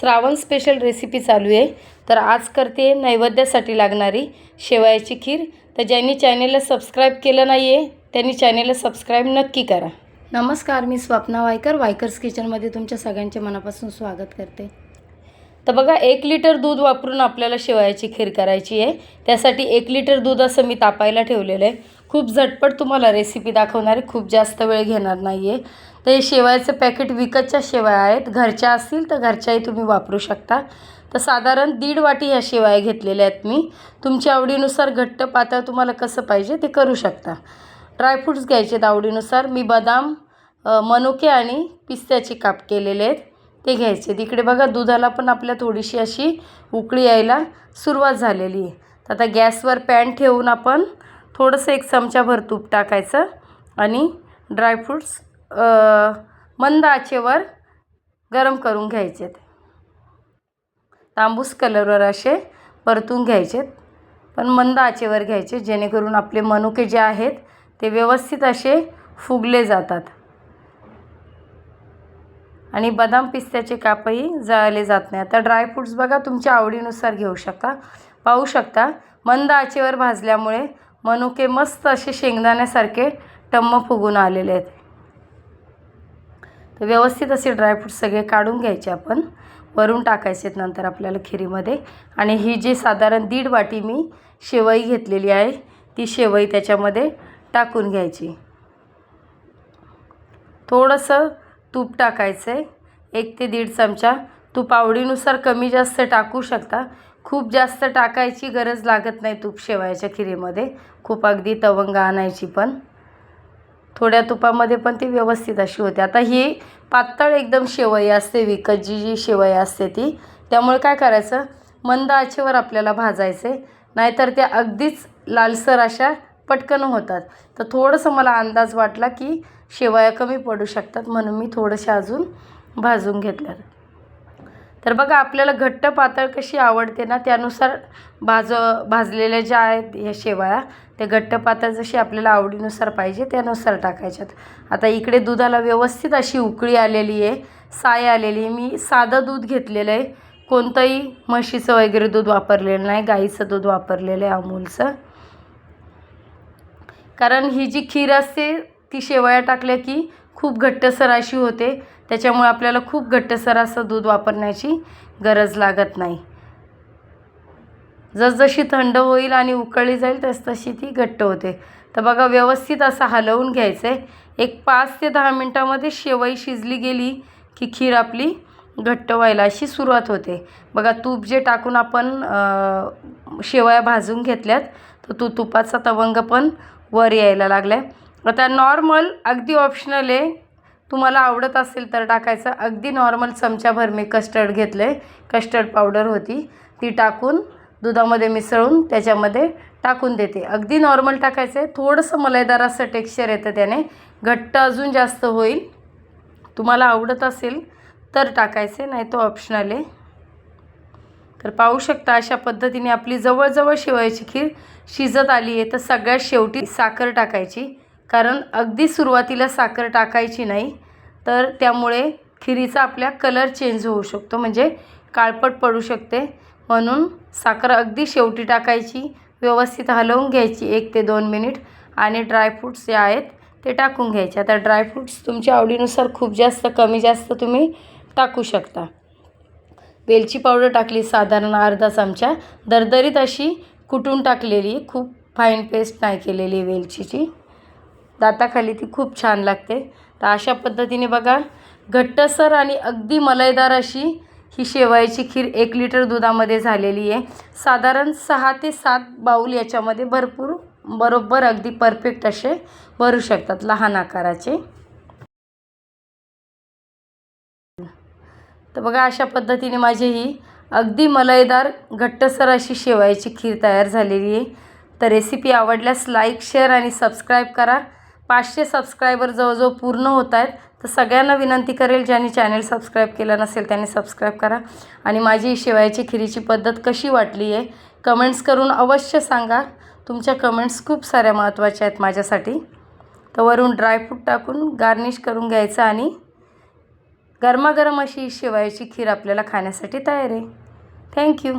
Shravan special recipe चालू आहे. तर आज करते नैवेद्यासाठी लागणारी शेवयाची खीर. तर ज्यांनी चॅनेलला सबस्क्राईब केलं नाही आहे त्यांनी चॅनेलला सबस्क्राईब नक्की करा. नमस्कार मी स्वप्ना वायकर. वायकर्स किचनमध्ये तुमच्या सगळ्यांचे मनापासून स्वागत करते. तर बघा एक लिटर दूध वापरून आपल्याला शेवयाची खीर करायची आहे. त्यासाठी एक लिटर दूध असं मी तापायला ठेवलेलं आहे. खूप झटपट तुम्हाला रेसिपी दाखवणार आहे. खूप जास्त वेळ घेणार नाही आहे तर हे शेवयाचं पॅकेट विकतच्या शेवया आहेत. घरच्या असतील तर घरच्याही तुम्ही वापरू शकता. तर साधारण दीड वाटी ह्या शेवया घेतलेल्या आहेत मी. तुमच्या आवडीनुसार घट्ट पातळ तुम्हाला कसं पाहिजे ते करू शकता. ड्रायफ्रूट्स घ्यायचे आहेत आवडीनुसार. मी बदाम मनुके आणि पिस्त्याचे काप केलेले आहेत. ते घ्यायचे. तिकडे बघा दुधाला पण आपल्या थोडीशी अशी उकळी यायला सुरुवात झालेली आहे. तर आता गॅसवर पॅन ठेवून आपण थोडंसं एक चमचाभर तूप टाकायचं आणि ड्रायफ्रूट्स मंद आचेवर गरम करून घ्यायचे. तांबूस कलरवर असे परतून घ्यायचेत पण मंद आचेवर घ्यायचे जेणेकरून आपले मनुके जे आहेत ते व्यवस्थित असे फुगले जातात. आणि बदाम पिस्त्याचे कापही जळले जात नाही. आता ड्रायफ्रूट्स बघा तुमच्या आवडीनुसार घेऊ शकता. पाहू शकता मंद आचेवर भाजल्यामुळे मनुके मस्त असे शेंगदाण्यासारखे टम्म फुगून आलेले आहेत. तर व्यवस्थित असे ड्रायफ्रूट्स सगळे काढून घ्यायचे आपण. वरून टाकायचे आहेत नंतर आपल्याला खिरीमध्ये. आणि ही जी साधारण दीड वाटी मी शेवई घेतलेली आहे ती शेवई त्याच्यामध्ये टाकून घ्यायची. थोडंसं तूप टाकायचं आहे एक ते दीड चमचा. तूप आवडीनुसार कमी जास्त टाकू शकता. खूप जास्त टाकायची गरज लागत नाही तूप शेवायच्या खिरीमध्ये. खूप अगदी तवंग आणायची पण. थोड्या तुपामध्ये पण ती व्यवस्थित अशी होते. आता ही पातळ एकदम शेवई असते विकत जी जी शेवई असते ती. त्यामुळे काय करायचं? मंद आचेवर आपल्याला भाजायचे नाहीतर त्या अगदीच लालसर अशा पटकन होतात. तर थोडंसं मला अंदाज वाटला की शेवया कमी पडू शकतात म्हणून मी थोडंशा अजून भाजून घेतल्या तर बघा आपल्याला घट्ट पातळ कशी आवडते ना त्यानुसार भाज भाजलेल्या ज्या आहेत ह्या शेवया ते घट्ट पातळ जशी आपल्याला आवडीनुसार पाहिजे त्यानुसार टाकायच्यात. आता इकडे दुधाला व्यवस्थित अशी उकळी आलेली आहे साय आलेली आहे. मी साधं दूध घेतलेलं आहे. कोणतंही म्हशीचं वगैरे दूध वापरलेलं नाही गाईचं दूध वापरलेलं आहे अमूलचं. कारण ही जी खीर असते ती शेवया टाकल्या की खूप घट्टसर अशी होते. त्याच्यामुळे आपल्याला खूप घट्टसर असं दूध वापरण्याची गरज लागत नाही. जसजशी थंड होईल आणि उकळली जाईल तसतशी ती घट्ट होते. तर बघा व्यवस्थित असं हलवून घ्यायचं आहे एक पाच ते दहा मिनटामध्ये शेवई शिजली गेली की खीर आपली घट्ट व्हायला अशी सुरुवात होते. बघा तूप जे टाकून आपण शेवया भाजून घेतल्यात तर तो तुपाचा तवंग पण वर यायला लागलं. आहे आता नॉर्मल अगदी ऑप्शनल आहे. तुम्हाला आवडत असेल तर टाकायचं. अगदी नॉर्मल चमच्याभर मी कस्टर्ड घेतलं. आहे कस्टर्ड पावडर होती. ती टाकून दुधामध्ये मिसळून त्याच्यामध्ये टाकून देते. अगदी नॉर्मल टाकायचं आहे थोडंसं मलाईदार असं टेक्स्चर येतं त्याने. घट्ट अजून जास्त होईल. तुम्हाला आवडत असेल तर टाकायचे नाही तो ऑप्शनल आहे. तर पाहू शकता अशा पद्धतीने आपली जवळजवळ शेवयाची खीर शिजत आली आहे. तर सगळ्यात शेवटी साखर टाकायची. कारण अगदी सुरुवातीला साखर टाकायची नाही तर त्यामुळे खिरीचा आपल्या कलर चेंज होऊ शकतो. म्हणजे काळपट पडू शकते. म्हणून साखर अगदी शेवटी टाकायची. व्यवस्थित हलवून घ्यायची एक ते दोन मिनिट. आणि ड्रायफ्रूट्स जे आहेत ते टाकून घ्यायचे. आता ड्रायफ्रूट्स तुमच्या आवडीनुसार खूप जास्त कमी जास्त तुम्ही टाकू शकता. वेलची पावडर टाकली साधारण अर्धा चमचा. दरदरीत अशी कुटून टाकलेली खूप फाईन पेस्ट नाही केलेली वेलचीची. दाताखाली ती खूप छान लागते. तर अशा पद्धतीने बघा घट्टसर आणि अगदी मलईदार अशी ही शेवयाची खीर एक लिटर दुधामध्ये झालेली आहे. साधारण सहा ते सात बाऊल याच्यामध्ये भरपूर बरोबर अगदी परफेक्ट असे भरू शकतात लहान आकाराचे. तर बघा अशा पद्धतीने माझी ही अगदी मलईदार घट्टसर अशी शेवयाची खीर तयार झालेली आहे. तर रेसिपी आवडल्यास लाईक शेअर आणि सबस्क्राईब करा. पाचशे सबस्क्रायबर जवळजवळ पूर्ण होत आहेत. तर सगळ्यांना विनंती करेल ज्यांनी चॅनल सबस्क्राईब केलं नसेल त्यांनी सबस्क्राईब करा. आणि माझी शेवायची शेवयाची खिरीची पद्धत कशी वाटली आहे कमेंट्स करून अवश्य सांगा. तुमच्या कमेंट्स खूप साऱ्या महत्त्वाच्या आहेत माझ्यासाठी. तर वरून ड्रायफ्रूट टाकून गार्निश करून घ्यायचं आणि गरमागरम अशी शेवयाची खीर आपल्याला खाण्यासाठी तयार आहे. थँक्यू